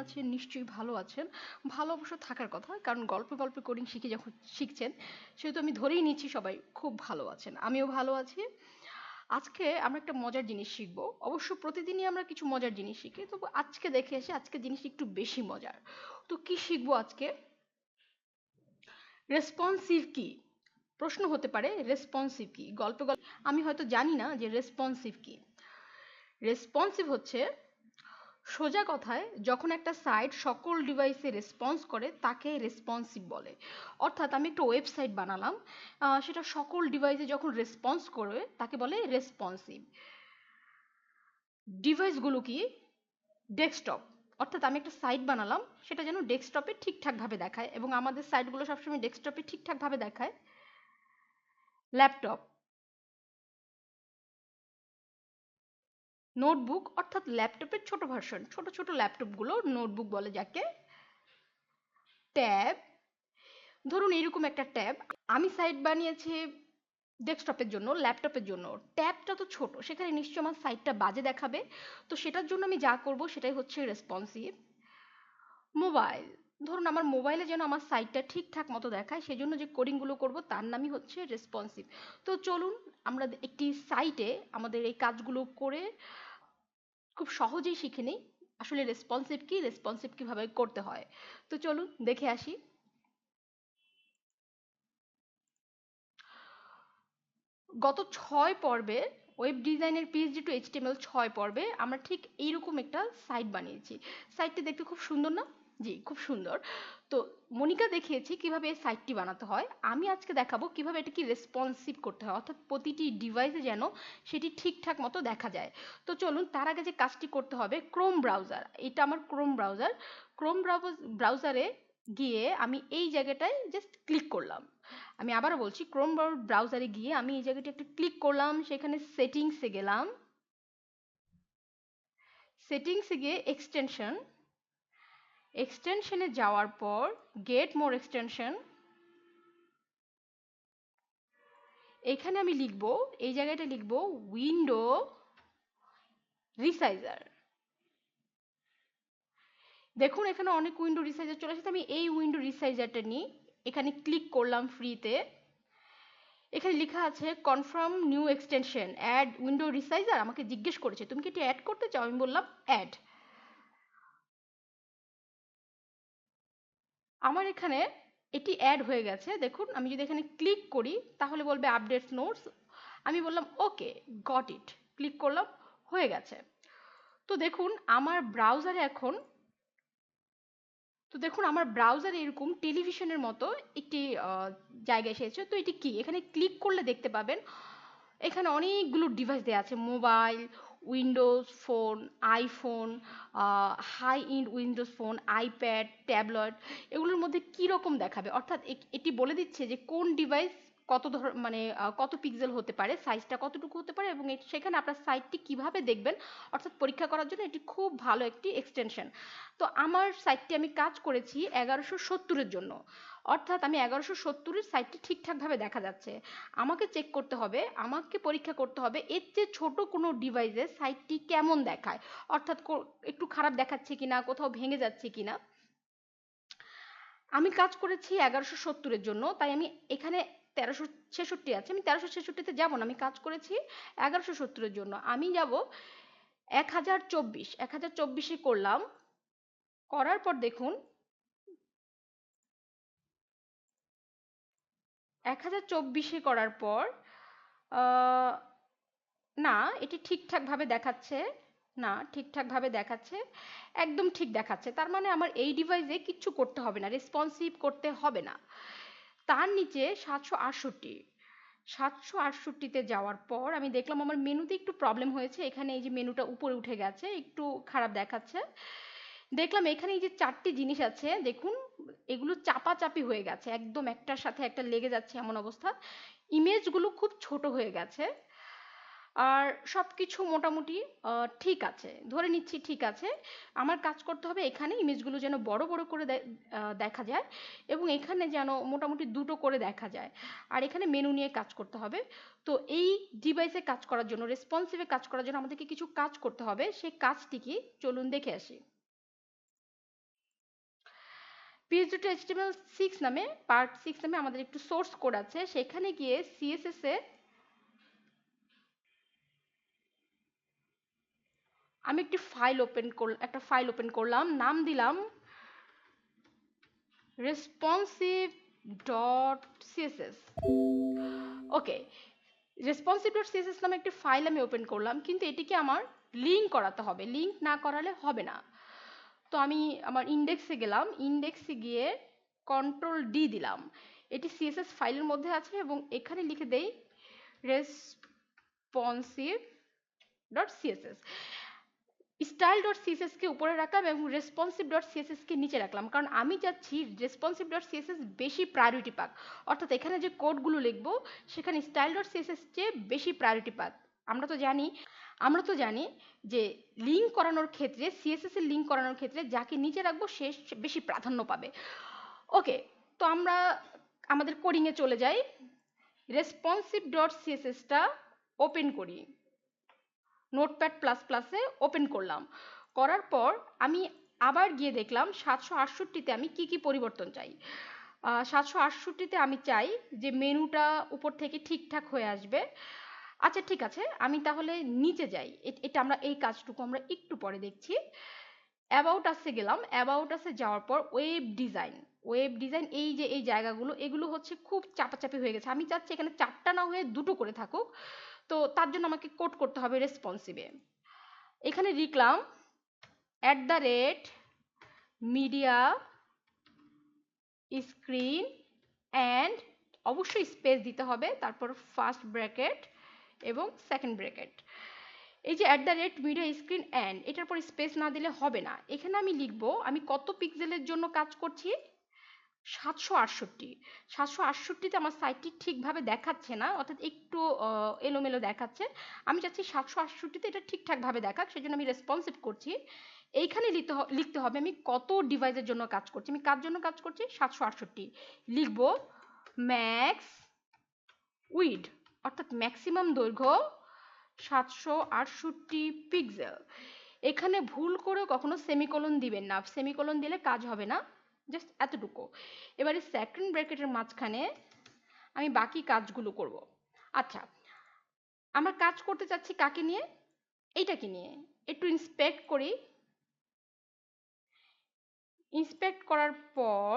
আছেন নিশ্চয়ই ভালো আছেন। ভালো অবশ্য থাকার কথা, কারণ গল্পে গল্পে কোডিং শিখে যখন শিখছেন, সেহেতু আমি ধরেই নিচ্ছি সবাই খুব ভালো আছেন। আমিও ভালো আছি। আজকে আমরা একটা মজার জিনিস শিখব। অবশ্য প্রতিদিনই আমরা কিছু মজার জিনিস শিখি, তবু আজকে দেখে এসে আজকে জিনিস একটু বেশি মজার। তো কি শিখব আজকে? রেসপন্সিভ কি? প্রশ্ন হতে পারে রেসপন্সিভ কি? গল্পে গল্প আমি হয়তো জানি না যে রেসপন্সিভ কি। রেসপন্সিভ হচ্ছে সোজা কথায়, যখন একটা সাইট সকল ডিভাইসে রেসপন্স করে, তাকে রেসপন্সিভ বলে। অর্থাৎ আমি একটা ওয়েবসাইট বানালাম সেটা সকল ডিভাইসে যখন রেসপন্স করবে তাকে বলে রেসপন্সিভ ডিভাইসগুলো কি? ডেস্কটপ অর্থাৎ আমি একটা সাইট বানালাম, সেটা যেন ডেস্কটপে ঠিকঠাকভাবে দেখায় এবং আমাদের সাইটগুলো সবসময় ডেস্কটপে ঠিকঠাকভাবে দেখায়। ল্যাপটপ নোটবুক অর্থাৎ ল্যাপটপের ছোট ভার্সন ছোট ছোট ল্যাপটপগুলো নোটবুক বলে যাকে। ট্যাব, ধরুন এরকম একটা ট্যাব। আমি সাইট বানিয়েছি ডেস্কটপের জন্য, ল্যাপটপের জন্য। ট্যাবটা তো ছোট, সেখানে নিশ্চয়ই আমার সাইটটা বাজে দেখাবে। তো সেটার জন্য আমি যা করব সেটাই হচ্ছে রেসপন্সিভ মোবাইল ধরুন আমার মোবাইলে যেন আমার সাইটটা ঠিকঠাক মতো দেখায়, সেজন্য যে কোডিংগুলো করব তার নামই হচ্ছে রেসপন্সিভ তো চলুন আমরা একটি সাইটে আমাদের এই কাজগুলো করে খুব সহজেই শিখে নিই, আসলে রেসপন্সিভ কি রেসপন্সিভ কীভাবে করতে হয়। তো চলুন দেখে আসি। গত ছয় পর্বে ওয়েব ডিজাইনের পিএইচডি টু এইচটিএমএল ছয় পর্বে আমরা ঠিক এইরকম একটা সাইট বানিয়েছি। সাইটটি দেখতে খুব সুন্দর না? জি, খুব সুন্দর। তো মনিকা দেখিয়েছি কীভাবে এই সাইটটি বানাতে হয়। আমি আজকে দেখাবো কীভাবে এটা কি রেসপন্সিভ করতে হয়, অর্থাৎ প্রতিটি ডিভাইসে যেন সেটি ঠিকঠাক মতো দেখা যায়। তো চলুন, তার আগে যে কাজটি করতে হবে ক্রোম ব্রাউজার এটা আমার ক্রোম ব্রাউজার ক্রোম ব্রাউজারে গিয়ে আমি এই জায়গাটায় জাস্ট ক্লিক করলাম। আমি আবারও বলছি ক্রোম ব্রাউজারে গিয়ে আমি এই জায়গাটা একটু ক্লিক করলাম, সেখানে সেটিংসে গেলাম। সেটিংসে গিয়ে এক্সটেনশন এক্সটেনশনে যাওয়ার পর গেট মোর এক্সটেনশন এখানে আমি লিখব, এই জায়গাটা লিখব উইন্ডো রিসাইজার দেখুন, এখানে অনেক উইন্ডো রিসাইজার চলে আসছে আমি এই উইন্ডো রিসাইজারটা নিই। এখানে ক্লিক করলাম ফ্রিতে এখানে লেখা আছে confirm new extension add window resizer আমাকে জিজ্ঞেস করেছে, তুমি কি এটি অ্যাড করতে চাও? আমি বললাম অ্যাড আমার এখানে এটি অ্যাড হয়ে গেছে। দেখুন, আমি যদি এখানে ক্লিক করি, তাহলে বলবে আপডেট নোটস আমি বললাম, ওকে গট ইট ক্লিক করলাম, হয়ে গেছে। তো দেখুন, আমার ব্রাউজারে এখন, তো দেখুন, আমার ব্রাউজারে এরকম টেলিভিশনের মতো একটি জায়গা এসেছে। তো এটি কি? এখানে ক্লিক করলে দেখতে পাবেন, এখানে অনেকগুলো ডিভাইস দেওয়া আছে। Mobile Windows phone iPhone high end Windows phone iPad tablet এগুলোর মধ্যে কী রকম দেখাবে? অর্থাৎ এটি বলে দিচ্ছে যে কোন ডিভাইস কত ধর মানে কত পিক্সেল হতে পারে সাইজটা কতটুকু হতে পারে এবং সেখানে আপনার সাইটটি কীভাবে দেখবেন? অর্থাৎ পরীক্ষা করার জন্য এটি খুব ভালো একটি এক্সটেনশন তো আমার সাইটটি আমি কাজ করেছি এগারোশো সত্তরের জন্য। অর্থাৎ আমি এগারোশো সত্তরের সাইটটি ঠিকঠাকভাবে দেখা যাচ্ছে। আমাকে চেক করতে হবে, আমাকে পরীক্ষা করতে হবে, এর চেয়ে ছোট কোনো ডিভাইসে সাইটটি কেমন দেখায়? অর্থাৎ একটু খারাপ দেখাচ্ছে কিনা, কোথাও ভেঙে যাচ্ছে কিনা? আমি কাজ করেছি এগারোশো সত্তরের জন্য, তাই আমি এখানে তেরোশো ছেষট্টি আছে, আমি তেরোশো ছেষট্টিতে যাব না, আমি কাজ করেছি এগারোশো সত্তরের জন্য। আমি যাব এক হাজার চব্বিশ, এক হাজার চব্বিশে করলাম, করার পর দেখুন এক হাজার চব্বিশে করার পর না, এটি ঠিকঠাকভাবে দেখাচ্ছে, না, ঠিকঠাকভাবে দেখাচ্ছে, একদম ঠিক দেখাচ্ছে। তার মানে আমার এই ডিভাইসে কিচ্ছু করতে হবে না রেসপন্সিভ করতে হবে না। তার নিচে সাতশো আটষট্টি। সাতশো আটষট্টিতে যাওয়ার পর আমি দেখলাম আমার মেনুতে একটু প্রবলেম হয়েছে, এখানে এই যে মেনুটা উপরে উঠে গেছে, একটু খারাপ দেখাচ্ছে। দেখলাম এখানে এই যে চারটি জিনিস আছে, দেখুন এগুলো চাপাচাপি হয়ে গেছে, একদম একটার সাথে একটা লেগে যাচ্ছে এমন অবস্থা। ইমেজগুলো খুব ছোট হয়ে গেছে। আর সব কিছু মোটামুটি ঠিক আছে। ধরে নিচ্ছি ঠিক আছে। আমার কাজ করতে হবে এখানে ইমেজগুলো যেন বড় বড় করে দেখা যায় এবং এখানে যেন মোটামুটি দুটো করে দেখা যায়। আর এখানে মেনু নিয়ে কাজ করতে হবে। তো এই ডিভাইসে কাজ করার জন্য রেসপন্সিভে কাজ করার জন্য আমাদেরকে কিছু কাজ করতে হবে। সেই কাজটি কি চলুন দেখে আসি। পিএইচডি টু এইচটিএমএল সিক্স নামে পার্ট সিক্স নামে আমাদের একটু সোর্স কোড আছে। সেখানে গিয়ে সিএসএস এ আমি একটি ফাইল ওপেন করলাম একটা ফাইল ওপেন করলাম, নাম দিলাম responsive dot CSS okay responsive dot CSS নামে একটি ফাইল আমি ওপেন করলাম, কিন্তু এটিকে আমার লিঙ্ক করাতে হবে। লিঙ্ক না করালে হবে না। তো আমি আমার ইন্ডেক্সে গেলাম ইন্ডেক্সে গিয়ে কন্ট্রোল ডি দিলাম। এটি সিএসএস ফাইলের মধ্যে আছে এবং এখানে লিখে দেই responsive dot CSS style dot CSS কে উপরে রাখলাম এবং রেসপন্সিভ ডট সিএসএস কে নিচে রাখলাম। কারণ আমি চাচ্ছি রেসপন্সিভ ডট সিএসএস বেশি প্রায়োরিটি পাক। অর্থাৎ এখানে যে কোডগুলো লিখব, সেখানে স্টাইল ডট সিএসএস চেয়ে বেশি প্রায়োরিটি পাক। আমরা তো জানি, আমরা তো জানি যে লিঙ্ক করানোর ক্ষেত্রে সিএসএস এর লিঙ্ক করানোর ক্ষেত্রে যাকে নিচে রাখব সে বেশি প্রাধান্য পাবে। ওকে তো আমরা আমাদের কোডিংয়ে চলে যাই। রেসপন্সিভ ডট সিএসএসটা ওপেন করি। নোটপ্যাড প্লাস প্লাসে ওপেন করলাম। করার পর আমি আবার গিয়ে দেখলাম সাতশো আটষট্টিতে আমি কি কি পরিবর্তন চাই। সাতশো আটষট্টিতে আমি চাই যে মেনুটা উপর থেকে ঠিকঠাক হয়ে আসবে। আচ্ছা ঠিক আছে। আমি তাহলে নিচে যাই। এটা আমরা এই কাজটুকু আমরা একটু পরে দেখছি। অ্যাবাউট আসে গেলাম। অ্যাবাউট আসে যাওয়ার পর ওয়েব ডিজাইন ওয়েব ডিজাইন এই যে, এই জায়গাগুলো, এগুলো হচ্ছে খুব চাপাচাপি হয়ে গেছে। আমি চাচ্ছি এখানে চারটা না হয়ে দুটো করে থাকুক। তো তার জন্য আমাকে কোড করতে হবে রেসপন্সিভে এখানে লিখলাম at the rate media screen and অবশ্যই স্পেস দিতে হবে। তারপর ফার্স্ট ব্র্যাকেট এবং সেকেন্ড ব্র্যাকেট এই যে at the rate media screen and এটার পর স্পেস না দিলে হবে না। এখানে আমি লিখব, আমি কত পিক্সেলের জন্য কাজ করছি? সাতশো আটষট্টি। সাতশো আটষট্টিতে আমার সাইটটি ঠিকভাবে দেখাচ্ছে না, অর্থাৎ একটু এলোমেলো দেখাচ্ছে। আমি চাচ্ছি সাতশো আটষট্টিতে এটা ঠিকঠাকভাবে দেখাক, সেজন্য আমি রেসপন্সিভ করছি। এইখানে লিখতে লিখতে হবে আমি কত ডিভাইসের জন্য কাজ করছি। আমি কার জন্য কাজ করছি? সাতশো আটষট্টি। লিখব ম্যাক্স উইড অর্থাৎ ম্যাক্সিমাম দৈর্ঘ্য সাতশো আটষট্টি পিক্সেল এখানে ভুল করে কখনো সেমিকোলন দিবেন না। সেমিকোলন দিলে কাজ হবে না। জাস্ট এতটুকু। এবারে সেকেন্ড ব্র্যাকেটের মাঝখানে আমি বাকি কাজগুলো করব। আচ্ছা আমরা কাজ করতে চাচ্ছি কাকে নিয়ে? এইটাকে নিয়ে। একটু ইন্সপেক্ট করি। ইন্সপেক্ট করার পর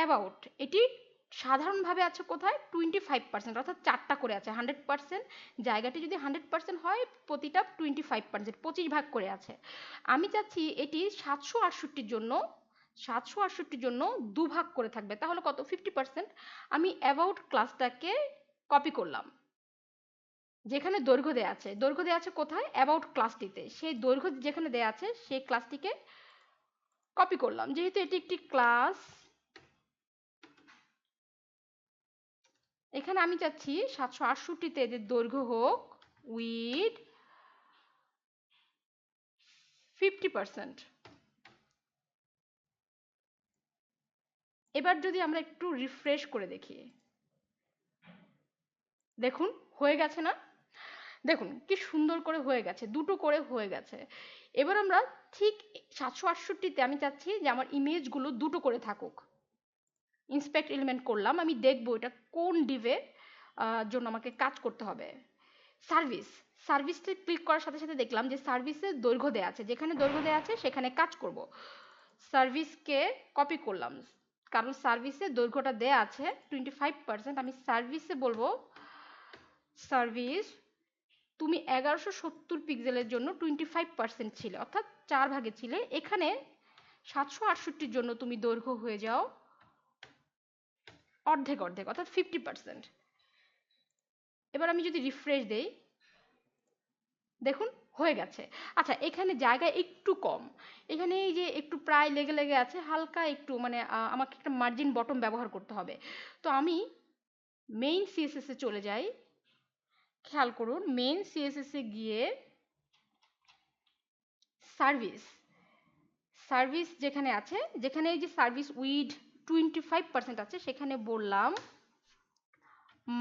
অ্যাবাউট এটি সাধারণভাবে আছে কোথায়? টোয়েন্টি ফাইভ পার্সেন্ট অর্থাৎ চারটা করে আছে হান্ড্রেড পার্সেন্ট জায়গাটি যদি হান্ড্রেড পার্সেন্ট হয়, প্রতিটা টোয়েন্টি ফাইভ পার্সেন্ট পঁচিশ ভাগ করে আছে। আমি চাচ্ছি এটি সাতশো আটষট্টির জন্য, সাতশো আটষট্টির জন্য দু ভাগ করে থাকবে, তাহলে কত? ফিফটি পার্সেন্ট আমি অ্যাবাউট ক্লাসটাকে কপি করলাম। যেখানে দৈর্ঘ্য দেওয়া আছে, দৈর্ঘ্য দেওয়া আছে কোথায়? অ্যাবাউট ক্লাসটিতে সেই দৈর্ঘ্য যেখানে দেয়া আছে, সেই ক্লাসটিকে কপি করলাম। যেহেতু এটি একটি ক্লাস এখানে আমি চাচ্ছি সাতশো আটষট্টিতে এদের দৈর্ঘ্য হোক উইথ ফিফটি পার্সেন্ট এবার যদি আমরা একটু রিফ্রেশ করে দেখি। দেখুন, হয়ে গেছে না? দেখুন, কি সুন্দর করে হয়ে গেছে, দুটো করে হয়ে গেছে। এবার আমরা ঠিক সাতশো আটষট্টিতে আমি চাচ্ছি যে আমার ইমেজগুলো দুটো করে থাকুক। ইন্সপেক্ট এলিমেন্ট করলাম, আমি দেখব এটা কোন ডিভে জন্য আমাকে কাজ করতে হবে। সার্ভিস সার্ভিসটা ক্লিক করার সাথে সাথে দেখলাম যে সার্ভিসের দৈর্ঘ্য দেওয়া আছে, যেখানে দৈর্ঘ্য দেওয়া আছে সেখানে কাজ করব। সার্ভিসকে কপি করলাম, কারণ সার্ভিসে দৈর্ঘ্যটা দেয়া আছে টোয়েন্টি ফাইভ পার্সেন্ট আমি সার্ভিসে বলব, সার্ভিস, তুমি এগারোশো সত্তর পিক্সেলের জন্য টোয়েন্টি ফাইভ পার্সেন্ট ছিলে, অর্থাৎ চার ভাগে ছিলে, এখানে সাতশো আটষট্টির জন্য তুমি দৈর্ঘ্য হয়ে যাও। অর্ধেক অর্ধেক, অর্থাৎ ফিফটি পার্সেন্ট এবার আমি যদি রিফ্রেশ দেই, দেখুন, হয়ে গেছে। আচ্ছা এখানে জায়গা একটু কম। এখানে এই যে একটু প্রায় লেগে লেগে আছে, হালকা একটু মানে আমাকে একটা মার্জিন বটম ব্যবহার করতে হবে। তো আমি মেইন সিএসএস চলে যাই। খেয়াল করুন মেইন সিএসএস গিয়ে সার্ভিস সার্ভিস যেখানে আছে, যেখানে এই যে service width twenty five percent আছে, সেখানে বললাম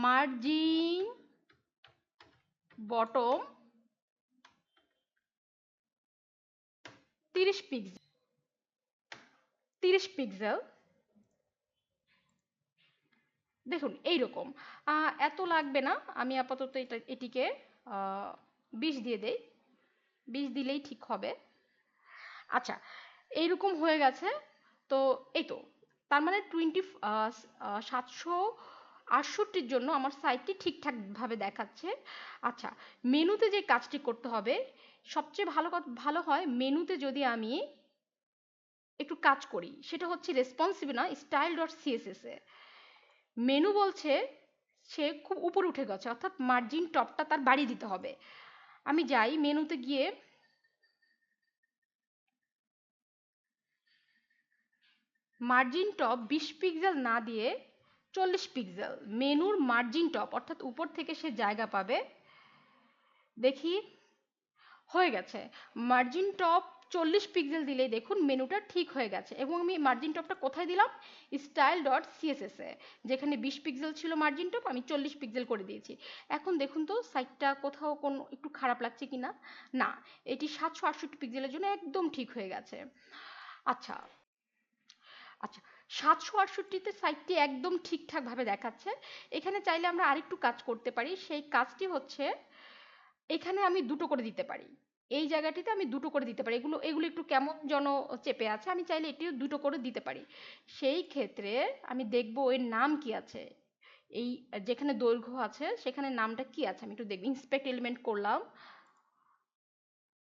মার্জিন বটম তিরিশ পিক্সেল তিরিশ পিক্সেল দেখুন, এইরকম। এত লাগবে না, আমি আপাতত এটা, এটিকে বিশ দিয়ে দেই। বিশ দিলেই ঠিক হবে। আচ্ছা এইরকম হয়ে গেছে, তো এই তো তার মানে টোয়েন্টি সাতশো আটষট্টির জন্য আমার সাইটটি ঠিকঠাকভাবে দেখাচ্ছে। আচ্ছা মেনুতে যে কাজটি করতে হবে, সবচেয়ে ভালো ভালো হয় মেনুতে যদি আমি একটু কাজ করি, সেটা হচ্ছে রেসপন্সিভ না স্টাইল ডট সিএসএস এ। মেনু বলছে, সে খুব উপরে উঠে গেছে, অর্থাৎ মার্জিন টপটা তার বাড়িয়ে দিতে হবে। আমি যাই মেনুতে গিয়ে মার্জিন টপ বিশ পিক্সেল না দিয়ে চল্লিশ পিক্সেল। মেনুর মার্জিন টপ, অর্থাৎ উপর থেকে সে জায়গা পাবে। দেখি, হয়ে গেছে। মার্জিন টপ চল্লিশ পিক্সেল দিলেই দেখুন মেনুটা ঠিক হয়ে গেছে। এবং আমি মার্জিন টপটা কোথায় দিলাম? স্টাইল ডট সিএসএস যেখানে বিশ পিক্সেল ছিল মার্জিন টপ, আমি চল্লিশ পিক্সেল করে দিয়েছি। এখন দেখুন তো সাইটটা কোথাও কোন একটু খারাপ লাগছে কি না না, এটি সাতশো আটষট্টি পিক্সেলের জন্য একদম ঠিক হয়ে গেছে। আচ্ছা আচ্ছা সাতশো আটষট্টিতে সাইটটি একদম ঠিকঠাকভাবে দেখাচ্ছে। এখানে চাইলে আমরা আরেকটু কাজ করতে পারি। সেই কাজটি হচ্ছে, এখানে আমি দুটো করে দিতে পারি। এই জায়গাটিতে আমি দুটো করে দিতে পারি। এগুলো এগুলো একটু কেমন যেন চেপে আছে। আমি চাইলে এটিও দুটো করে দিতে পারি। সেই ক্ষেত্রে আমি দেখব এর নাম কি আছে। এই, যেখানে দৈর্ঘ্য আছে, সেখানে নামটা কি আছে? আমি একটু দেখব ইন্সপেক্ট এলিমেন্ট করলাম।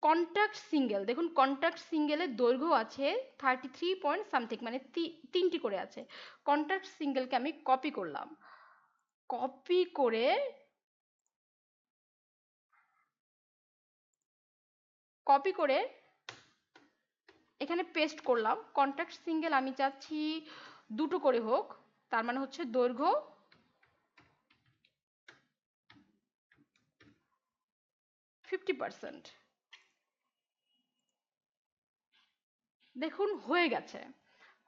কন্ট্যাক্ট সিঙ্গেল দেখুন কন্ট্যাক্ট সিঙ্গেলের দৈর্ঘ্য আছে থার্টি থ্রি পয়েন্ট সামথিং মানে তিনটি করে আছে। কন্ট্যাক্ট সিঙ্গেলকে আমি কপি করলাম। কপি করে কপি করে এখানে পেস্ট করলাম। কন্ট্যাক্ট সিঙ্গেল আমি চাচ্ছি দুটো করে হোক, তার মানে হচ্ছে দৈর্ঘ্য ফিফটি পার্সেন্ট দেখুন, হয়ে গেছে।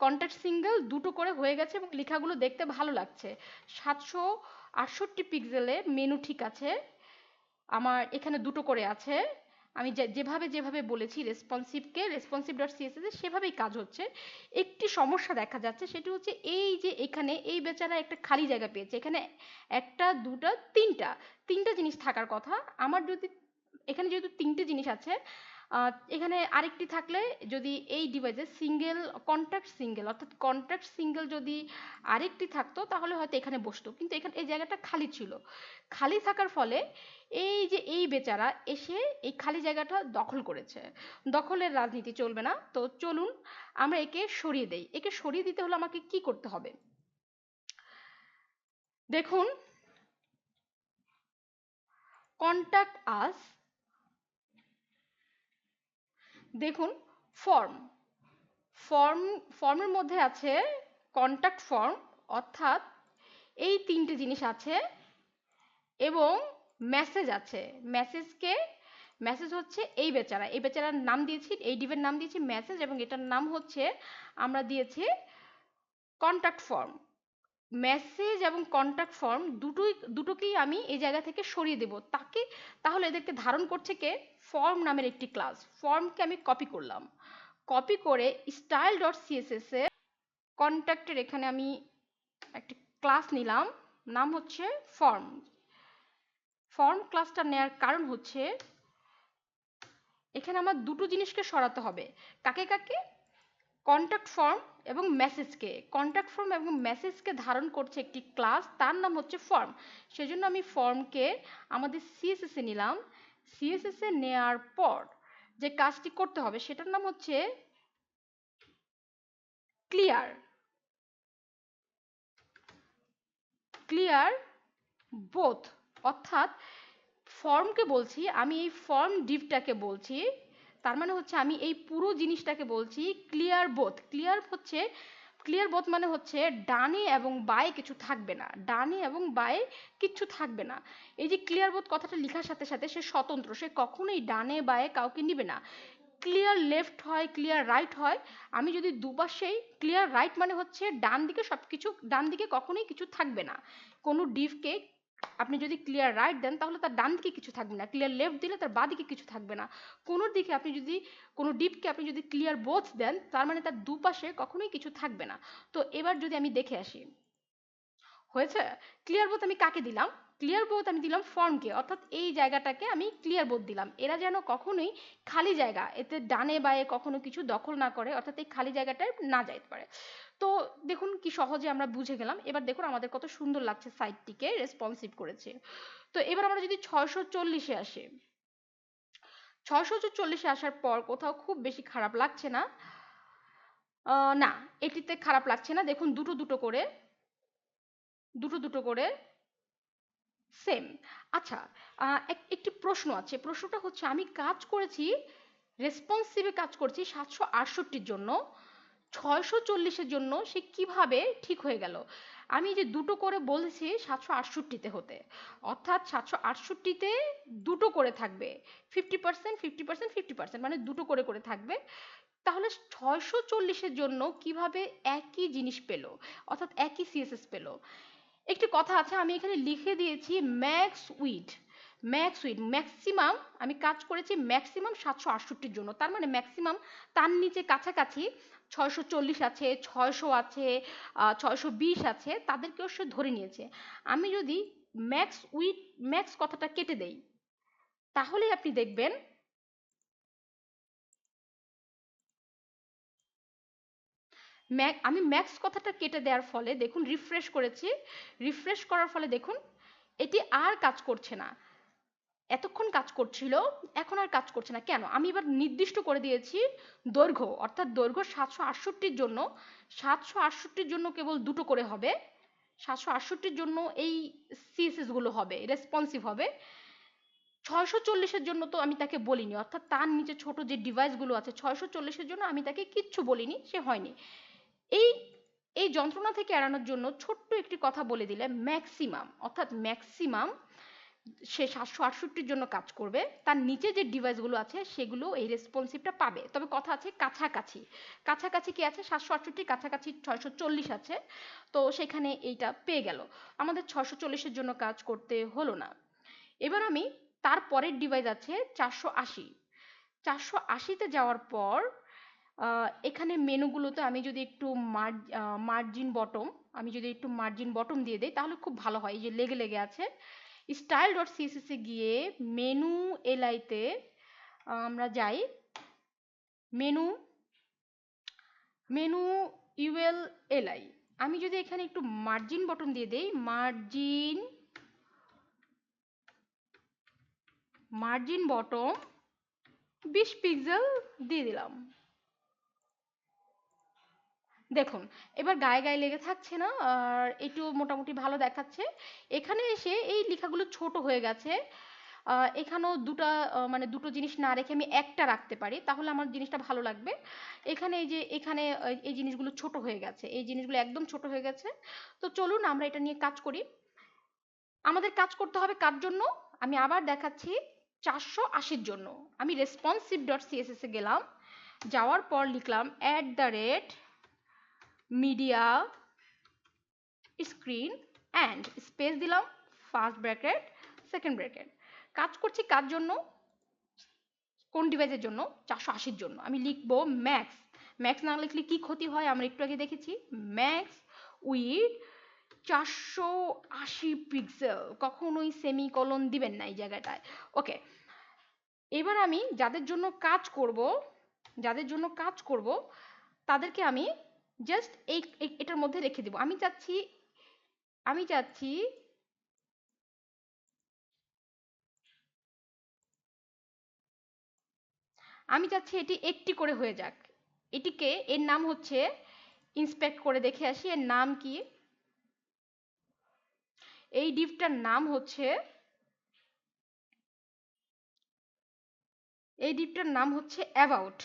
কন্ট্যাক্ট সিঙ্গেল দুটো করে হয়ে গেছে এবং লেখাগুলো দেখতে ভালো লাগছে। সাতশো আটষট্টি পিক্সেলে মেনু ঠিক আছে। আমার এখানে দুটো করে আছে। আমি যেভাবে যেভাবে বলেছি রেসপন্সিভকে রেসপন্সিভ ডট সিএসএস সেভাবেই কাজ হচ্ছে। একটি সমস্যা দেখা যাচ্ছে, সেটি হচ্ছে এই যে, এখানে এই বেচারা একটা খালি জায়গা পেয়েছে। এখানে একটা, দুটা, তিনটা তিনটা জিনিস থাকার কথা। আমার যদি, এখানে যেহেতু তিনটে জিনিস আছে এখানে আরেকটি থাকলে যদি এই ডিভাইসে সিঙ্গেল কন্ট্যাক্ট সিঙ্গেল অর্থাৎ কন্ট্যাক্ট সিঙ্গেল যদি আরেকটি থাকতো, তাহলে হয়তো এখানে বসতো। কিন্তু এখানে, এই জায়গাটা খালি ছিল। খালি থাকার ফলে এই যে, এই বেচারা এসে এই খালি জায়গাটা দখল করেছে। দখলের রাজনীতি চলবে না। তো চলুন আমরা একে সরিয়ে দেই। একে সরিয়ে দিতে হলে আমাকে কি করতে হবে? দেখুন কন্ট্যাক্ট আস দেখুন ফর্ম ফর্ম ফর্মের মধ্যে আছে কন্ট্যাক্ট ফর্ম অর্থাৎ এই তিনটে জিনিস আছে এবং মেসেজ আছে। মেসেজকে মেসেজ হচ্ছে এই বেচারা। এই বেচারার নাম দিয়েছি, এই ডিভের নাম দিয়েছি মেসেজ এবং এটার নাম হচ্ছে, আমরা দিয়েছি কন্ট্যাক্ট ফর্ম মেসেজ এবং কন্ট্যাক্ট ফর্ম দুটোই, দুটোকেই আমি এই জায়গা থেকে সরিয়ে দেব। তাকে, তাহলে এদেরকে ধারণ করছে কে? ফর্ম নামের একটি ক্লাস ফর্মকে আমি কপি করলাম। কপি করে স্টাইল ডট সিএসএস এ কন্ট্যাক্টের এখানে আমি একটি ক্লাস নিলাম। নাম হচ্ছে ফর্ম ফর্ম ক্লাসটা নেওয়ার কারণ হচ্ছে, এখানে আমার দুটো জিনিসকে সরাতে হবে। কাকে কাকে? কন্ট্যাক্ট ফর্ম এবং মেসেজকে কন্ট্যাক্ট ফর্ম এবং মেসেজকে ধারণ করছে একটি ক্লাস তার নাম হচ্ছে ফর্ম সেজন্য আমি ফর্মকে আমাদের সিএসএস নিলাম। সিএসএস নেওয়ার পর যে কাজটি করতে হবে, সেটার নাম হচ্ছে ক্লিয়ার ক্লিয়ার বোথ অর্থাৎ ফর্মকে বলছি, আমি এই ফর্ম ডিভটাকে বলছি। তার মানে হচ্ছে আমি এই পুরো জিনিসটাকে বলছি ক্লিয়ার বোথ ক্লিয়ার হচ্ছে ক্লিয়ার বোথ মানে হচ্ছে ডানে এবং বায়ে কিছু থাকবে না। ডানে এবং বায়ে কিচ্ছু থাকবে না। এই যে ক্লিয়ার বোথ কথাটা লেখার সাথে সাথে সে স্বতন্ত্র, সে কখনোই ডানে বায়ে কাউকে নিবে না। ক্লিয়ার লেফট হয় ক্লিয়ার রাইট হয়। আমি যদি দুপাশেই ক্লিয়ার রাইট মানে হচ্ছে ডান দিকে সব কিছু ডান দিকে কখনোই কিছু থাকবে না। কোনো ডিভকে আপনি যদি ক্লিয়ার রাইট দেন, তাহলে তার ডান দিকে কিছু থাকবে না। ক্লিয়ার লেফট দিলে তার বাঁ দিকে কিছু থাকবে না। কোনো দিকে আপনি যদি, কোনো ডিপকে আপনি যদি ক্লিয়ার বোথ দেন, তার মানে তার দুপাশে কখনোই কিছু থাকবে না। তো এবার যদি আমি দেখে আসি, হয়েছে? ক্লিয়ার বোথ আমি কাকে দিলাম? ক্লিয়ার বোথ আমি দিলাম ফর্মকে অর্থাৎ এই জায়গাটাকে আমি ক্লিয়ার বোথ দিলাম। এরা যেন কখনোই খালি জায়গা, এতে ডানে বায়ে কখনো কিছু দখল না করে, অর্থাৎ এই খালি জায়গাটায় না যাইতে পারে। তো দেখুন কি সহজে আমরা বুঝে গেলাম। এবার দেখুন আমাদের কত সুন্দর লাগছে সাইটটিকে রেসপন্সিভ করেছে। তো এবার আমরা যদি ছয়শো চল্লিশে আসি। ছয়শো চল্লিশে আসার পর কোথাও খুব বেশি খারাপ লাগছে না। না, এটিতে খারাপ লাগছে না। দেখুন দুটো দুটো করে, দুটো দুটো করে সেম আচ্ছা একটি প্রশ্ন আছে। প্রশ্নটা হচ্ছে, আমি কাজ করেছি রেসপন্সিভে কাজ করছি সাতশো আটষট্টির জন্য, ছয়শো চল্লিশের জন্য সে কীভাবে ঠিক হয়ে গেল? আমি যে দুটো করে বলেছি সাতশো আটষট্টিতে হতে। অর্থাৎ সাতশো আটষট্টিতে দুটো করে থাকবে। Fifty percent fifty percent fifty percent মানে দুটো করে করে থাকবে। তাহলে ছয়শো চল্লিশের জন্য কীভাবে একই জিনিস পেল? অর্থাৎ একই সিএসএস পেল। একটি কথা আছে, আমি এখানে লিখে দিয়েছি max width. Max width, maximum, আমি কাজ করেছি ম্যাক্সিমাম সাতশো আটষট্টির জন্য। তার মানে ম্যাক্সিমাম, তার নিচে কাছাকাছি ছয়শো চল্লিশ আছে, ছয়শো আছে ছয়শো বিশ আছে, তাদেরকেও সে ধরে নিয়েছে। আমি যদি ম্যাক্স উইড, ম্যাক্স কথাটা কেটে দেই, তাহলেই আপনি দেখবেন ম্যাক, আমি ম্যাক্স কথাটা কেটে দেওয়ার ফলে দেখুন রিফ্রেশ করেছি। রিফ্রেশ করার ফলে দেখুন, এটি আর কাজ করছে না। এতক্ষণ কাজ করছিল, এখন আর কাজ করছে না। কেন? আমি এবার নির্দিষ্ট করে দিয়েছি দৈর্ঘ্য, অর্থাৎ দৈর্ঘ্য সাতশো আটষট্টির জন্য। সাতশো আটষট্টির জন্য কেবল দুটো করে হবে। সাতশো আটষট্টির জন্য এই সিএসএসগুলো হবে রেসপন্সিভ হবে। ছয়শো চল্লিশের জন্য তো আমি তাকে বলিনি, অর্থাৎ তার নিচে ছোট যে ডিভাইসগুলো আছে, ছয়শো চল্লিশের জন্য আমি তাকে কিচ্ছু বলিনি, সে হয়নি। এই এই যন্ত্রণা থেকে এড়ানোর জন্য ছোট্ট একটি কথা বলে দিলে ম্যাক্সিমাম, অর্থাৎ ম্যাক্সিমাম সে সাতশো আটষট্টির জন্য কাজ করবে। তার নিচে যে ডিভাইসগুলো আছে সেগুলো এই রেসপন্সিভটা পাবে। তবে কথা আছে কাছাকাছি। কাছাকাছি কি আছে? সাতশো আটষট্টির কাছাকাছি ছয়শো চল্লিশ আছে। তো সেখানে এইটা পেয়ে গেল। আমাদের ছয়শো চল্লিশের জন্য কাজ করতে হলো না। এবার আমি তার পরের ডিভাইস আছে চারশো আশি। চারশো আশিতে যাওয়ার পর এখানে মেনুগুলোতে আমি যদি একটু মার্জিন বটম, আমি যদি একটু মার্জিন বটম দিয়ে দিই, তাহলে খুব ভালো হয়, এই যে লেগে লেগে আছে। স্টাইল ডট সিএসএসে গিয়ে মেনু এলআইতে আমরা যাই। মেনু মেনু ইউএল এলআই আমি যদি এখানে একটু মার্জিন বটন দিয়ে দেই, মার্জিন মার্জিন বটম, বিশ পিক্সেল দিয়ে দিলাম। দেখুন, এবার গায়ে গায়ে লেগে থাকছে না, আর একটু মোটামুটি ভালো দেখাচ্ছে। এখানে এসে এই লেখাগুলো ছোট হয়ে গেছে। এখানেও দুটা মানে দুটো জিনিস না রেখে আমি একটা রাখতে পারি, তাহলে আমার জিনিসটা ভালো লাগবে। এখানে এই যে, এখানে এই জিনিসগুলো ছোট হয়ে গেছে, এই জিনিসগুলো একদম ছোট হয়ে গেছে। তো চলুন আমরা এটা নিয়ে কাজ করি। আমাদের কাজ করতে হবে কার জন্য? আমি আবার দেখাচ্ছি চারশো আশির জন্য। আমি রেসপন্সিভ ডট সিএসএসে গেলাম, যাওয়ার পর লিখলাম at the rate media screen and space দিলাম ফার্স্ট ব্র্যাকেট সেকেন্ড ব্র্যাকেট কাজ করছি কার জন্য? কোন ডিভাইসের জন্য? চারশো আশির জন্য। আমি লিখব ম্যাক্স ম্যাক্স না লিখলে কি ক্ষতি হয়? আমরা একটু আগে দেখেছি। ম্যাক্স উইথ চারশো আশি পিক্সেল কখনোই সেমি কলন দিবেন না এই জায়গাটায়। ওকে এবার আমি যাদের জন্য কাজ করব, যাদের জন্য কাজ করব, তাদেরকে আমি জাস্ট এই এটার মধ্যে রেখে দেব। আমি চাচ্ছি আমি চাচ্ছি আমি চাচ্ছি এটি একটি করে হয়ে যাক। এটিকে, এর নাম হচ্ছে ইন্সপেক্ট করে দেখে আসি। এর নাম কি? এই ডিপটার নাম হচ্ছে, এই ডিপটার নাম হচ্ছে অ্যাবাউট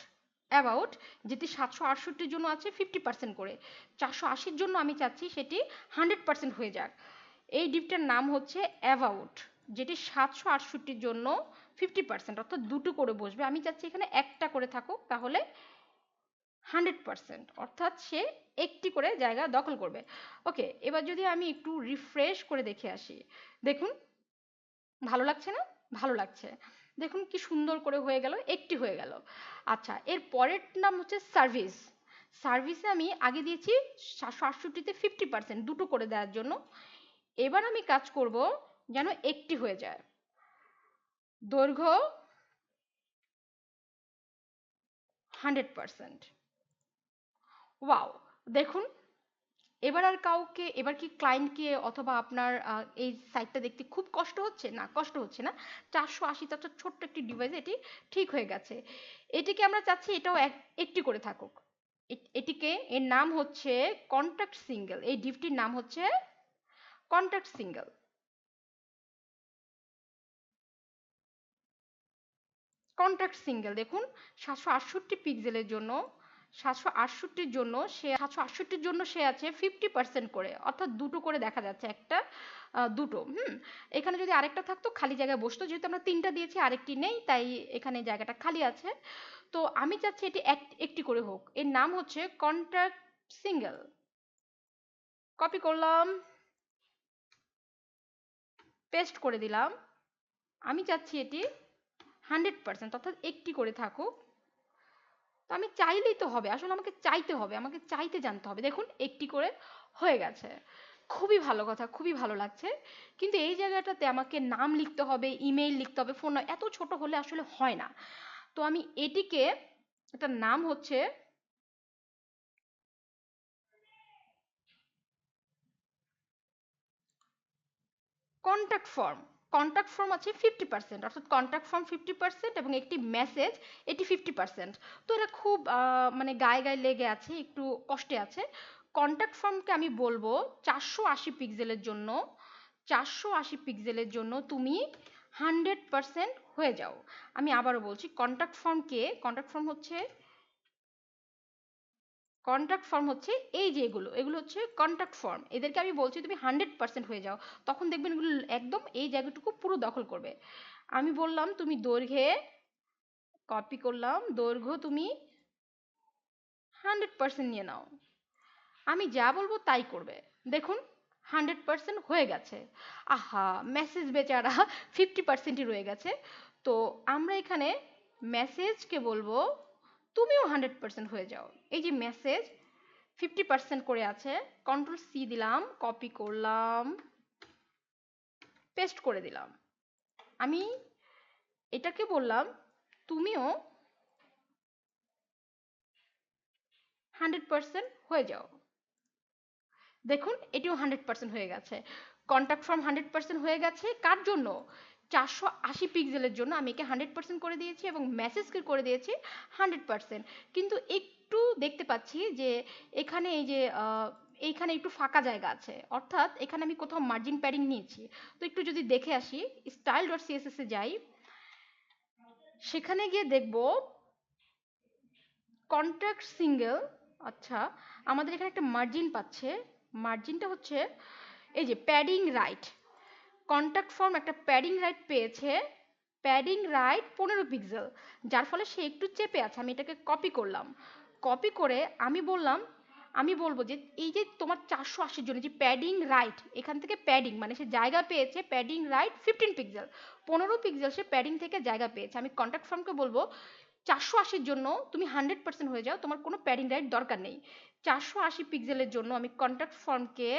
অ্যাবাউট যেটি সাতশো আটষট্টির জন্য আছে ফিফটি পার্সেন্ট করে। চারশো আশির জন্য আমি চাচ্ছি সেটি হান্ড্রেড পার্সেন্ট হয়ে যাক। এই ডিপটার নাম হচ্ছে অ্যাবাউট যেটি সাতশো আটষট্টির জন্য ফিফটি পার্সেন্ট অর্থাৎ দুটো করে বসবে। আমি চাচ্ছি এখানে একটা করে থাকুক, তাহলে হান্ড্রেড পার্সেন্ট অর্থাৎ সে একটি করে জায়গা দখল করবে। ওকে, এবার যদি আমি একটু রিফ্রেশ করে দেখে আসি। দেখুন, ভালো লাগছে না? ভালো লাগছে। দেখুন কি সুন্দর করে হয়ে গেল, একটি হয়ে গেল। আচ্ছা এর পরের নাম হচ্ছে সার্ভিস সার্ভিসে আমি আগে দিয়েছি সাতশো আটষট্টিতে ফিফটি পার্সেন্ট দুটো করে দেওয়ার জন্য। এবার আমি কাজ করব যেন একটি হয়ে যায়। দৈর্ঘ্য হান্ড্রেড পার্সেন্ট ওয়াও দেখুন এবার আর কাউকে, এবার কি ক্লায়েন্টকে অথবা আপনার এই সাইটটা দেখতে খুব কষ্ট হচ্ছে? না, কষ্ট হচ্ছে না। চারশো আশি চারশো ছোট্ট একটি ডিভাইস এটি ঠিক হয়ে গেছে। এটিকে আমরা চাচ্ছি এটাও এক, একটি করে থাকুক। এটিকে, এর নাম হচ্ছে কন্ট্যাক্ট সিঙ্গেল এই ডিপটির নাম হচ্ছে কন্ট্যাক্ট সিঙ্গেল কন্ট্যাক্ট সিঙ্গেল দেখুন, সাতশো আটষট্টি পিক্সেলের জন্য সাতশো আটষট্টির জন্য সে, সাতশো আটষট্টির জন্য সে আছে ফিফটি পার্সেন্ট করে। অর্থাৎ দুটো করে দেখা যাচ্ছে একটা দুটো, হুম? এখানে যদি আরেকটা থাকতো, খালি জায়গায় বসতো, যেহেতু আমরা তিনটা দিয়েছি, আরেকটি নেই, তাই এখানে জায়গাটা খালি আছে। তো আমি চাচ্ছি এটি এক, একটি করে হোক। এর নাম হচ্ছে কন্ট্যাক্ট সিঙ্গেল কপি করলাম। পেস্ট করে দিলাম। আমি চাচ্ছি এটি হান্ড্রেড পার্সেন্ট অর্থাৎ একটি করে থাকুক। তো আমি চাইলেই তো হবে, আসলে আমাকে চাইতে হবে, আমাকে চাইতে জানতে হবে। দেখুন, একটি করে হয়ে গেছে। খুবই ভালো কথা, খুবই ভালো লাগছে। কিন্তু এই জায়গাটাতে আমাকে নাম লিখতে হবে ইমেইল লিখতে হবে ফোন এত ছোট হলে আসলে হয় না। তো আমি এটিকে একটা নাম হচ্ছে কন্ট্যাক্ট ফর্ম কন্ট্যাক্ট ফর্ম আছে ফিফটি পার্সেন্ট অর্থাৎ কন্ট্যাক্ট ফর্ম ফিফটি পার্সেন্ট এবং একটি মেসেজ এটি ফিফটি পার্সেন্ট তো এটা খুব মানে গায়ে গায়ে লেগে আছে, একটু কষ্টে আছে। কন্ট্যাক্ট ফর্মকে আমি বলব চারশো আশি পিক্সেলের জন্য, চারশো আশি পিক্সেলের জন্য তুমি হান্ড্রেড পার্সেন্ট হয়ে যাও। আমি আবারও বলছি কন্ট্যাক্ট ফর্মকে কন্ট্যাক্ট ফর্ম হচ্ছে কন্ট্যাক্ট ফর্ম হচ্ছে এই যে এগুলো এগুলো হচ্ছে কন্ট্যাক্ট ফর্ম এদেরকে আমি বলছি, তুমি হান্ড্রেড পার্সেন্ট হয়ে যাও। তখন দেখবেন এগুলো একদম এই জায়গাটুকু পুরো দখল করবে। আমি বললাম, তুমি দৈর্ঘ্যে কপি করলাম, দৈর্ঘ্য তুমি হান্ড্রেড পার্সেন্ট নিয়ে নাও। আমি যা বলব তাই করবে। দেখুন হান্ড্রেড পার্সেন্ট হয়ে গেছে। আহা মেসেজ বেচারা ফিফটি পার্সেন্টই রয়ে গেছে। তো আমরা এখানে মেসেজকে বলব, তুমিও হান্ড্রেড পার্সেন্ট হয়ে যাও। এই যে মেসেজ ফিফটি পার্সেন্ট করে আছে। কন্ট্রোল সি দিলাম কপি করলাম পেস্ট করে দিলাম। আমি এটাকে বললাম, তুমিও হান্ড্রেড পার্সেন্ট হয়ে যাও। দেখুন, এটিও হান্ড্রেড পার্সেন্ট হয়ে গেছে। কন্ট্যাক্ট ফর্ম হান্ড্রেড পার্সেন্ট হয়ে গেছে। কার জন্য? চারশো আশি পিক্সেলের জন্য। আমি একে হান্ড্রেড পার্সেন্ট করে দিয়েছি এবং মেসেজকে করে দিয়েছি হান্ড্রেড পার্সেন্ট কিন্তু একটু দেখতে পাচ্ছি যে এখানে এই যে এইখানে একটু ফাঁকা জায়গা আছে। অর্থাৎ এখানে আমি কোথাও মার্জিন প্যাডিং নিয়েছি। তো একটু যদি দেখে আসি স্টাইল ডট এ যাই, সেখানে গিয়ে দেখব কন্ট্যাক্ট সিঙ্গেল আচ্ছা আমাদের এখানে একটা মার্জিন পাচ্ছে। মার্জিনটা হচ্ছে, এই যে প্যাডিং রাইট কন্ট্যাক্ট ফর্ম একটা প্যাডিং রাইট পেয়েছে। প্যাডিং রাইট পনেরো পিক্সেল যার ফলে সে একটু চেপে আছে। আমি এটাকে কপি করলাম। কপি করে আমি বললাম, আমি বলব যে এই যে তোমার চারশো আশির জন্য যে প্যাডিং রাইট এখান থেকে প্যাডিং মানে সে জায়গা পেয়েছে প্যাডিং রাইট ফিফটিন পিক্সেল পনেরো পিক্সেল সে প্যাডিং থেকে জায়গা পেয়েছে। আমি কন্ট্যাক্ট ফর্মকে বলব, চারশো আশির জন্য তুমি হান্ড্রেড পার্সেন্ট হয়ে যাও, তোমার কোনো প্যাডিং রাইট দরকার নেই। চারশো আশি পিক্সেলের জন্য আমি কন্ট্যাক্ট ফর্মকে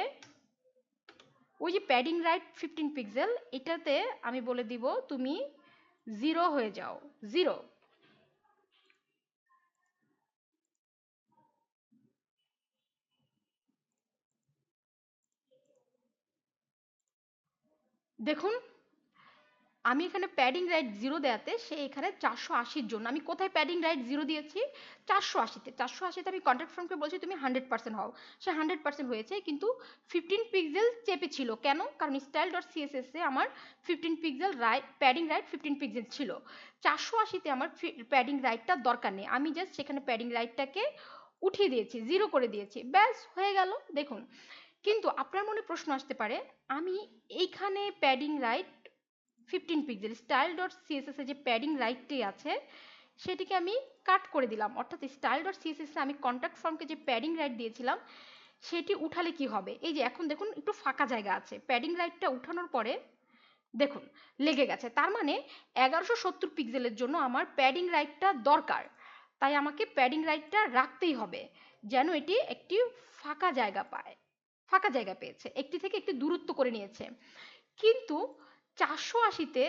ওই যে প্যাডিং রাইট ফিফটিন পিক্সেল এটাতে আমি বলে দিব, তুমি জিরো হয়ে যাও জিরো দেখুন, আমি এখানে প্যাডিং রাইট জিরো দেওয়াতে সে এখানে চারশো আশির জন্য, আমি কোথায় প্যাডিং রাইট জিরো দিয়েছি? চারশো আশিতে চারশো আশিতে আমি কন্ট্যাক্ট ফর্মকে বলছি, তুমি হান্ড্রেড পার্সেন্ট হও। সে হান্ড্রেড পার্সেন্ট হয়েছে, কিন্তু ফিফটিন পিক্সেল চেপে ছিল। কেন? কারণ স্টাইল ডট সিএসএস আমার fifteen pixel right padding right fifteen pixel ছিল। চারশো আশিতে আমার প্যাডিং রাইটটা দরকার নেই। আমি জাস্ট সেখানে প্যাডিং রাইটটাকে উঠিয়ে দিয়েছি জিরো করে দিয়েছি। ব্যাস, হয়ে গেল। দেখুন কিন্তু আপনার মনে প্রশ্ন আসতে পারে, আমি এইখানে padding right fifteen pixel style dot CSS যে প্যাডিং রাইটটি আছে, সেটিকে আমি কাট করে দিলাম। অর্থাৎ স্টাইল ডট সিএসএস আমি কন্ট্যাক্ট ফর্মকে যে প্যাডিং রাইট দিয়েছিলাম, সেটি উঠালে কি হবে? এই যে এখন দেখুন, একটু ফাঁকা জায়গা আছে। প্যাডিং রাইটটা উঠানোর পরে দেখুন, লেগে গেছে। তার মানে এগারোশো সত্তর পিক্সেলের জন্য আমার প্যাডিং রাইটটা দরকার। তাই আমাকে প্যাডিং রাইটটা রাখতেই হবে, যেন এটি একটি ফাঁকা জায়গা পায়। ফাঁকা জায়গা পেয়েছে, একটি থেকে একটি দূরত্ব করে নিয়েছে। কিন্তু চারশো আশিতে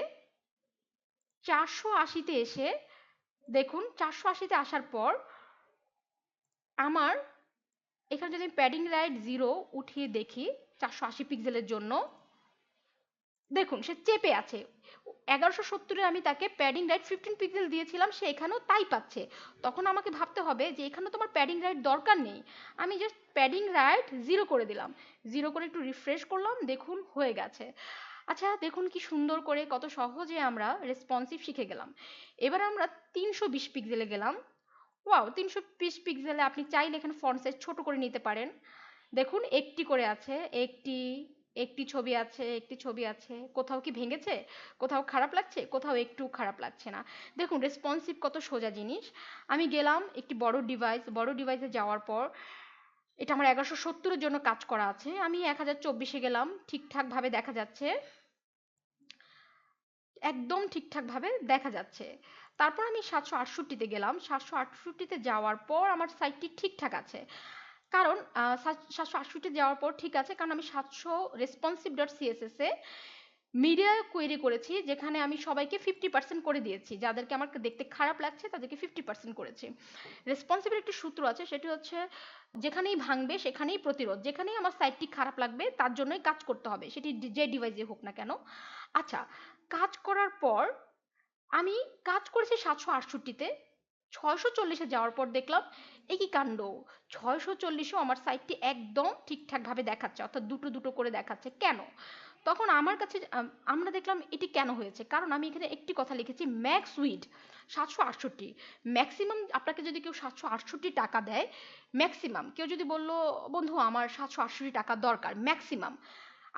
চারশো আশিতে এসে দেখুন, চারশো আশিতে আসার পর আমার এখানে যদি প্যাডিং রাইট জিরো উঠিয়ে দেখি, চারশো আশি পিক্সেলের জন্য, দেখুন সে চেপে আছে। এগারোশো সত্তরে আমি তাকে প্যাডিং রাইট ফিফটিন পিক্সেল দিয়েছিলাম, সে এখানেও তাই পাচ্ছে। তখন আমাকে ভাবতে হবে যে এখানে তোমার প্যাডিং রাইট দরকার নেই। আমি জাস্ট প্যাডিং রাইট জিরো করে দিলাম। জিরো করে একটু রিফ্রেশ করলাম, দেখুন হয়ে গেছে। আচ্ছা দেখুন কি সুন্দর করে কত সহজে আমরা রেসপন্সিভ শিখে গেলাম। এবার আমরা তিনশো বিশ পিক্সেলে গেলাম। ওয়াও তিনশো বিশ পিক্সেলে আপনি চাইলে এখানে ফন্ট সাইজ ছোট করে নিতে পারেন। দেখুন, একটি করে আছে, একটি একটি ছবি আছে, একটি ছবি আছে। কোথাও কি ভেঙেছে? কোথাও খারাপ লাগছে? কোথাও একটু খারাপ লাগছে না। দেখুন রেসপন্সিভ কত সোজা জিনিস। আমি গেলাম একটি বড় ডিভাইস বড় ডিভাইসে যাওয়ার পর এটা আমার এগারোশো সত্তরের জন্য কাজ করা আছে। আমি এক হাজার চব্বিশে গেলাম, ঠিকঠাকভাবে দেখা যাচ্ছে। একদম ঠিকঠাকভাবে দেখা যাচ্ছে। তারপর আমি সাতশো আটষট্টিতে গেলাম। সাতশো আটষট্টিতে যাওয়ার পর আমার সাইটটি ঠিকঠাক আছে। কারণ সাতশো আটষট্টি যাওয়ার পর ঠিক আছে, কারণ আমি সাতশো রেসপন্সিভ ডট সিএসএস এ মিডিয়া কোয়েরি করেছি, যেখানে আমি সবাইকে ফিফটি পার্সেন্ট করে দিয়েছি। যাদেরকে আমার দেখতে খারাপ লাগছে, তাদেরকে ফিফটি পার্সেন্ট করেছি। রেসপন্সিভের একটি সূত্র আছে, সেটি হচ্ছে যেখানেই ভাঙবে, সেখানেই প্রতিরোধ। যেখানেই আমার সাইটটি খারাপ লাগবে, তার জন্যই কাজ করতে হবে, সেটি যে ডিভাইসে হোক না কেন। আচ্ছা কাজ করার পর আমি কাজ করেছি সাতশো আটষট্টিতে, ছয়শো চল্লিশে যাওয়ার পর দেখলাম কি কাণ্ড। ছয়শো চল্লিশেও আমার সাইটটি একদম ঠিকঠাকভাবে দেখাচ্ছে, অর্থাৎ দুটো দুটো করে দেখাচ্ছে। কেন? তখন আমার কাছে আমরা দেখলাম এটি কেন হয়েছে। কারণ আমি এখানে একটি কথা লিখেছি ম্যাক্স উইড সাতশো আটষট্টি। ম্যাক্সিমাম আপনাকে যদি কেউ সাতশো আটষট্টি টাকা দেয় ম্যাক্সিমাম কেউ যদি বলল, বন্ধু, আমার সাতশো আটষট্টি টাকা দরকার ম্যাক্সিমাম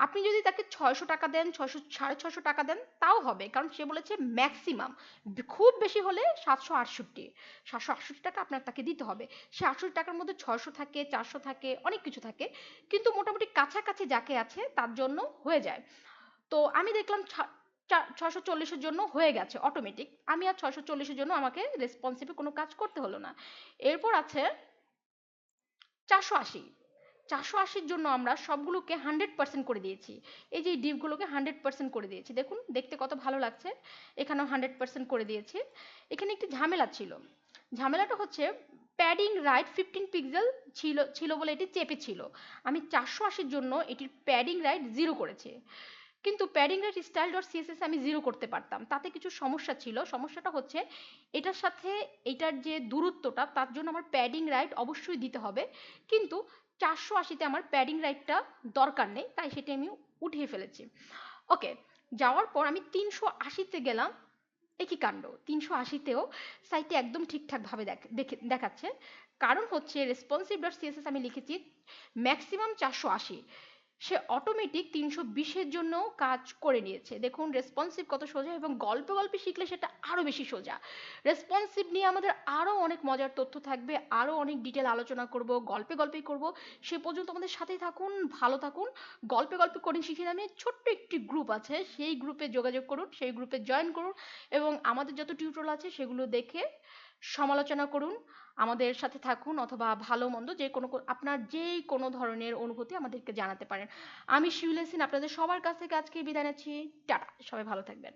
আপনি যদি তাকে ছয়শো টাকা দেন, ছয়শো, সাড়ে ছয়শো টাকা দেন, তাও হবে। কারণ সে বলেছে ম্যাক্সিমাম খুব বেশি হলে সাতশো আটষট্টি সাতশো আটষট্টি টাকা আপনার তাকে দিতে হবে। সে আটষট্টি টাকার মধ্যে ছয়শো থাকে, চারশো থাকে, অনেক কিছু থাকে। কিন্তু মোটামুটি কাছাকাছি যাকে আছে, তার জন্য হয়ে যায়। তো আমি দেখলাম ছয়শো চল্লিশের জন্য হয়ে গেছে অটোমেটিক আমি আর ছয়শো চল্লিশের জন্য আমাকে রেসপন্সিভে কোনো কাজ করতে হলো না। এরপর আছে চারশো আশি। চারশো আশির জন্য আমরা সবগুলোকে হান্ড্রেড পার্সেন্ট করে দিয়েছি। এই যে ডিপগুলোকে হান্ড্রেড পার্সেন্ট করে দিয়েছি। দেখুন, দেখতে কত ভালো লাগছে। এখানেও হান্ড্রেড পার্সেন্ট করে দিয়েছি। এখানে একটি ঝামেলা ছিল। ঝামেলাটা হচ্ছে প্যাডিং রাইট ফিফটিন পিক্সেল ছিল ছিল বলে এটি চেপে ছিল আমি চারশো আশির জন্য এটির প্যাডিং রাইট জিরো করেছি। কিন্তু padding right style dot CSS আমি জিরো করতে পারতাম। তাতে কিছু সমস্যা ছিল। সমস্যাটা হচ্ছে, এটার সাথে এটার যে দূরত্বটা, তার জন্য আমার প্যাডিং রাইট অবশ্যই দিতে হবে। কিন্তু চারশো আশিতে আমার প্যাডিং রাইটটা দরকার নেই, তাই সেটি আমি উঠিয়ে ফেলেছি। ওকে, যাওয়ার পর আমি তিনশো আশিতে গেলাম। একই কাণ্ড? তিনশো আশিতেও সাইটে একদম ঠিকঠাকভাবে দেখাচ্ছে। কারণ হচ্ছে রেসপন্সিভ ডট সিএসএস আমি লিখেছি ম্যাক্সিমাম চারশো আশি। সে অটোমেটিক তিনশো বিশের জন্য কাজ করে নিয়েছে। দেখুন রেসপন্সিভ কত সোজা এবং গল্প গল্পে শিখলে সেটা আরও বেশি সোজা। রেসপন্সিভ নিয়ে আমাদের আরও অনেক মজার তথ্য থাকবে আরও অনেক ডিটেল আলোচনা করব, গল্পে গল্পেই করব। সে পর্যন্ত আমাদের সাথেই থাকুন, ভালো থাকুন। গল্পে গল্পে কোডিং শিখে নামে ছোট্ট একটি গ্রুপ আছে, সেই গ্রুপে যোগাযোগ করুন, সেই গ্রুপে জয়েন করুন এবং আমাদের যত টিউটোরিয়াল আছে সেগুলো দেখে সমালোচনা করুন। আমাদের সাথে থাকুন অথবা ভালো মন্দ যে কোনো আপনার যে কোনো ধরনের অনুভূতি আমাদেরকে জানাতে পারেন। আমি শিউলেসিন আপনাদের সবার কাছ থেকে আজকে বিদায় নিচ্ছি। টাটা, সবাই ভালো থাকবেন।